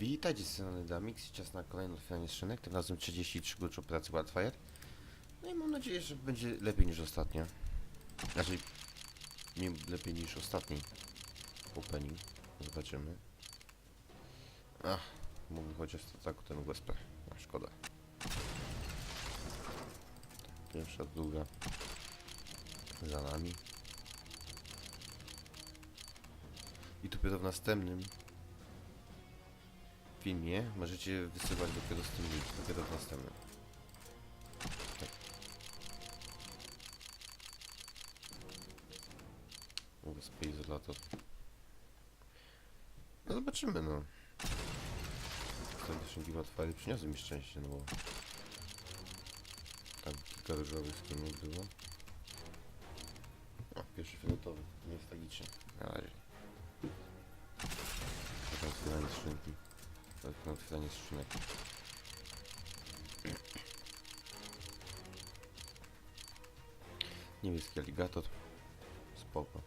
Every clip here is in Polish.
Witajcie z strony Damix i czas na kolejne otwieranie skrzynek, tym razem 33 klucz operacji Wildfire. No i mam nadzieję, że będzie lepiej niż ostatnio. Znaczy, nie lepiej niż ostatni opening. Zobaczymy. Ach, mógłbym chociaż to tak ten Wesper. No, szkoda. Pierwsza, druga. Za nami. I dopiero w następnym filmie możecie wysyłać dopiero z tym dopiero w następnym. Tak. USP izolator. No zobaczymy no. Serdecznie Givat Fire przyniosły mi szczęście, no bo tam kilka różowych skinów było. O, pierwszy fioletowy, nie jest tragicznie. Na razie. Potem otwieranie skrzynki. Na otwieranie skrzynek. Niebieski aligator. Spoko.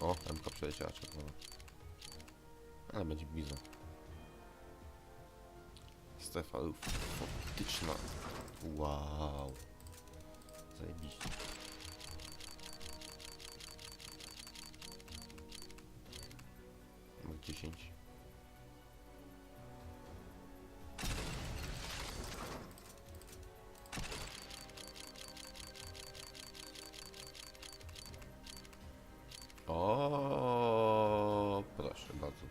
O, MK przeleciała czerwona. Ale będzie bizon. Strefa optyczna. Wow. Zajebiście. 10. O, proszę bardzo.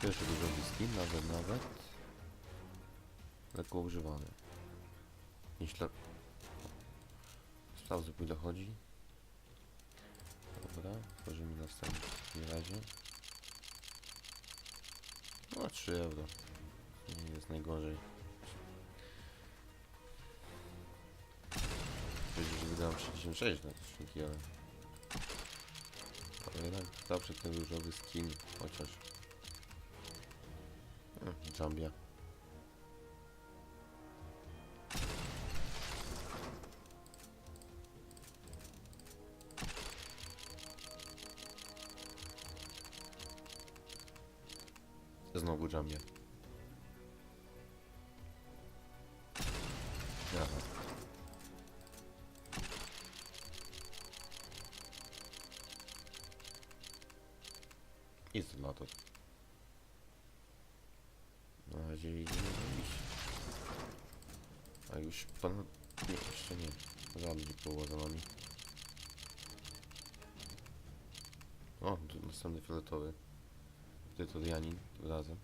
Pierwszy dużo skin, nawet, nawet. Lekko używany. Nieźle. Sprawdzę, po ile chodzi. Dobra, tworzymy następny razie. No 3 euro. Nie jest najgorzej. Że wydałem 66 na te szynki, ale... Ale jednak zawsze ten różowy skin, chociaż... Hmm, Jambia. Znowu Jambia. Aha. Izolator. Na razie idzie iść. A już ponad... Nie, jeszcze nie. Za będzie połowa za nami. O, następny fioletowy. Tytorianin tym razem.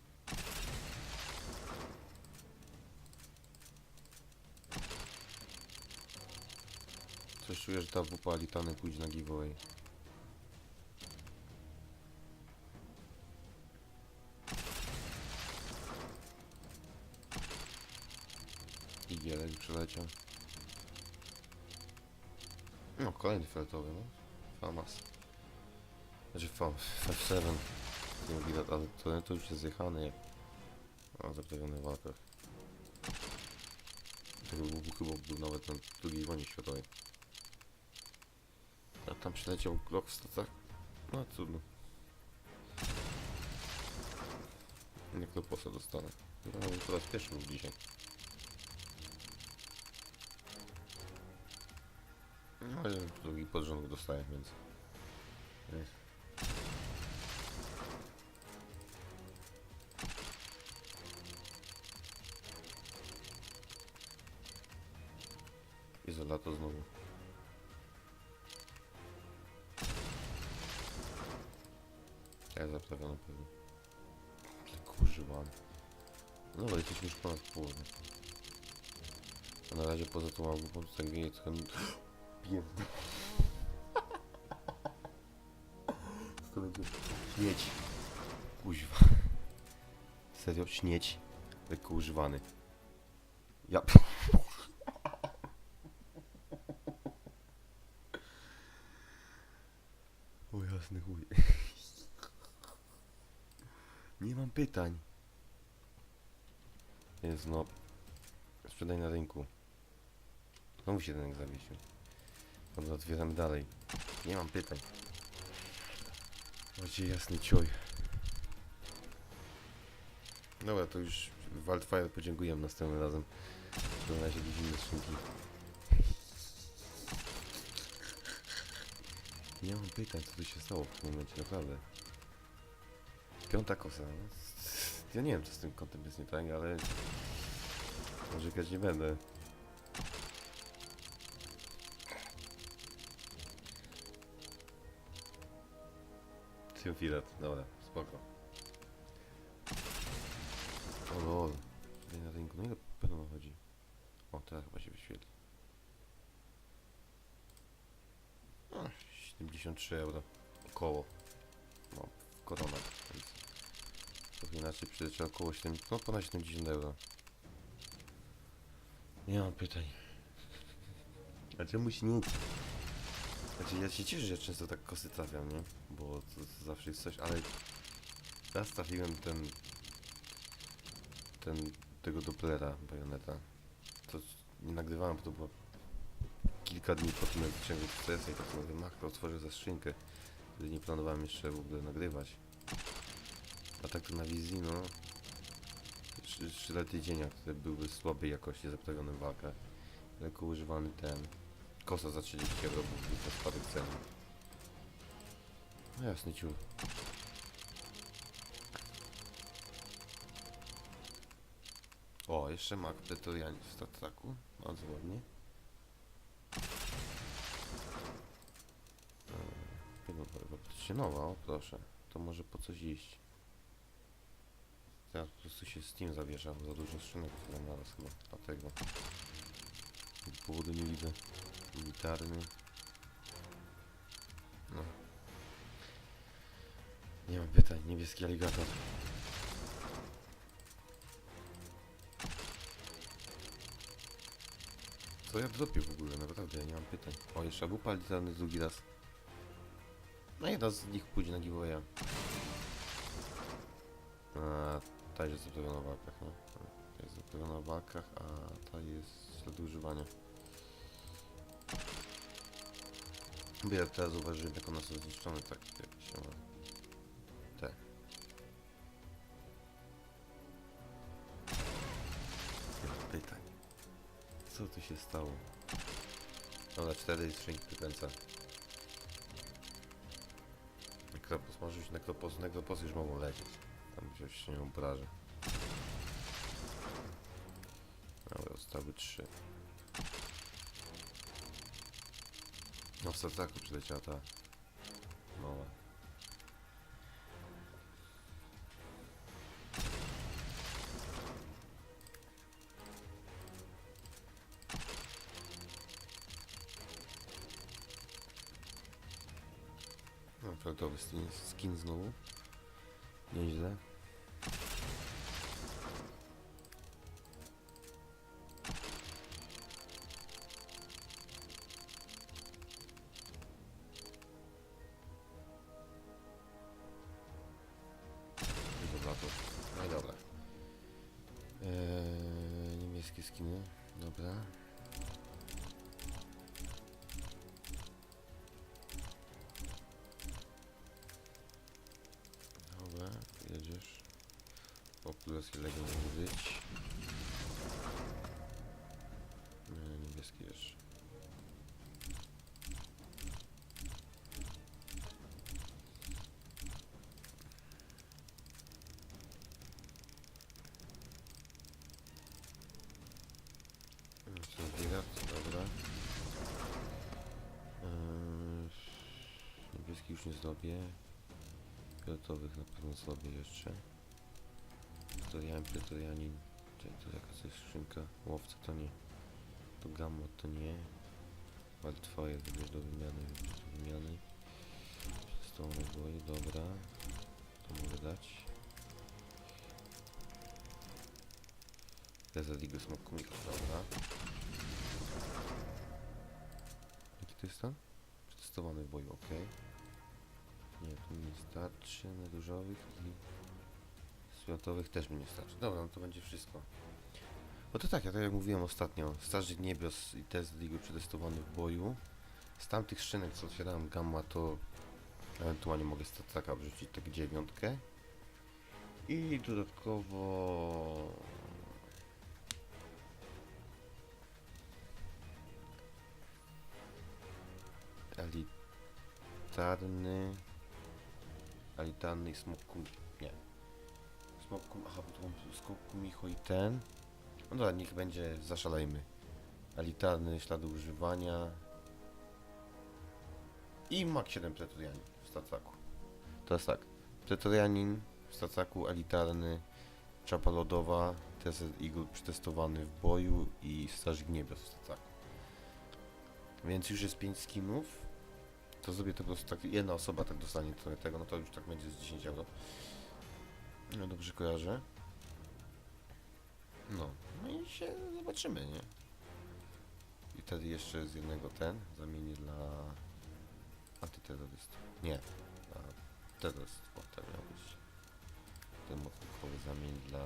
Coś czuję, że ta wupa litany pójdzie na giveaway. I gieleń przeleciał. No, kolejny fioletowy, no. Famas. Znaczy Fam, F7. Nie widać, ale to, to już jest zjechany jak... A, zaprawiony w walkach. Tego był, chyba był nawet na drugiej wojnie światowej. A tam przyleciał Glock w stacach. No trudno. Jak to posa dostanę. No po raz pierwszy był dzisiaj. No ale drugi pod rząd go dostaję, więc... Jest. Izolator znowu. Ja zaprawiony pewnie. Używany. No ale jesteśmy już ponad połowę. A na razie poza tą małpą to tak wieje trochę... Pierdol. To będzie śmieć. Kuźwa. Serio, śmieć. Lekko używany. Ja... O jasny chuj. Nie mam pytań. Jest no. Sprzedaj na rynku. Znowu się ten zawiesił. Dobra, otwieramy dalej. Nie mam pytań. Ocie jasny cioj. Dobra, to już Wildfire podziękujemy następnym razem. Na razie jakieś inne Nie mam pytań, co tu się stało w tym momencie, naprawdę. Piąta kosa. no. Ja nie wiem, co z tym kątem jest nie tak, ale... Narzekać nie będę. Triumvirat, dobra, spoko. O lol. Na rynku, no ile pewno chodzi? O, teraz chyba się wyświetli. 73 euro. Około. No, w koronach, więc... Trochę inaczej przyleciał około 7, no ponad 70 euro. Nie mam pytań. A czemu się nic? Znaczy ja się cieszę, że często tak kosy trafiam, nie? Bo to, to zawsze jest coś, ale raz trafiłem ten ten tego Dopplera bajoneta. To nie nagrywałem, bo to było kilka dni po tym jak zacząłem sesję tak mówię, Mach, to otworzę za skrzynkę. Wtedy nie planowałem jeszcze w ogóle nagrywać. A tak to na wizji, no... trzy- Trzyletnie dzienia, które były słabej jakości, zaprawione w walkę. Lekko używany ten... Kosa za 30 euro, był to spadek cen. No jasny ciul. O, jeszcze Mac Pretorianis w Statraku. Bardzo ładnie. Eee, Jedno chyba praktycznie nowa, o proszę. To może po coś iść. Teraz po prostu się Steam zawiesza, bo za dużo skrzynek otwieram naraz chyba. Dlatego. Powodu nie widzę. Militarny. No. Nie mam pytań. Niebieski aligator. Co ja dropię w ogóle? Naprawdę, ja nie mam pytań. O, jeszcze abupa litarny drugi raz. No jedna z nich pójdzie na giveawaya. A ta jest zaprawiona na walkach, no. Ta jest zaprawiona na walkach, a ta jest śladu używania. Bo ja teraz zauważyłem, jak one są zniszczone, tak jak się ma. Się stało? Dobra, cztery skrzynki wykręca. Nekropos, może już nekropos, nekropos już mogą lecieć. Tam się nie obrażę. Dobra, zostały trzy. No w Sartaku przyleciała ta mała. Fioletowy skin, skin znowu. Nieźle. Dobra. No dobra. Eee, niebieskie skiny. Dobra, Populacji Lego może być. Nie, niebieski jeszcze. Jeszcze Wirat, dobra. Eee, niebieski już nie zrobię. Fioletowych na pewno zrobię jeszcze. Pretorian, Pretorianin. Czy to jaka to jest skrzynka? Łowca to nie. To Gamma to nie. Wildfire również do wymiany, również do wymiany. Stone boje, dobra. To mogę dać. Desert Eagle Smoke Miko, dobra. Jaki to jest tam? Przetestowany w boju, ok. Nie, tu nie starczy na różowych i światowych też mi nie starczy. Dobra, no to będzie wszystko. No to tak, ja tak jak mówiłem ostatnio, Strażnik Niebios i test Ligy przetestowany w boju. Z tamtych szynek, co otwierałem gamma, to ewentualnie mogę z taka wrzucić tak dziewiątkę. I dodatkowo... Elitarny... Elitarny i smoku... Nie. Smoku... Aha, bo to mam Micho i ten. No dobra, niech będzie, zaszalejmy. Elitarny, ślady używania. I Mak 7 Pretorianin w Stacaku. To jest tak. Pretorianin w Stacaku, elitarny, czapa lodowa, Desert Eagle przetestowany w boju i Strażnik Niebios w Stacaku. Więc już jest 5 skinów. To zrobię to po prostu tak, jedna osoba tak dostanie trochę tego, no to już tak będzie z 10 euro. No dobrze kojarzę. No, no i się zobaczymy, nie? I wtedy jeszcze z jednego ten zamienię dla antyterrorystów. Nie, dla terrorystów. O, tak być. Ten motylkowy zamień dla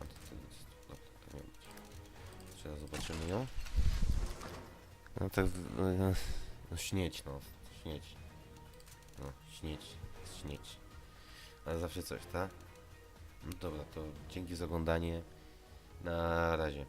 antyterrorystów. Dobra, tak miał być. Teraz zobaczymy ją. No tak, no, no, no śnieć, no, śnieć. No, śnieć, śnieć. Ale zawsze coś, tak? No dobra, to dzięki za oglądanie. Na razie.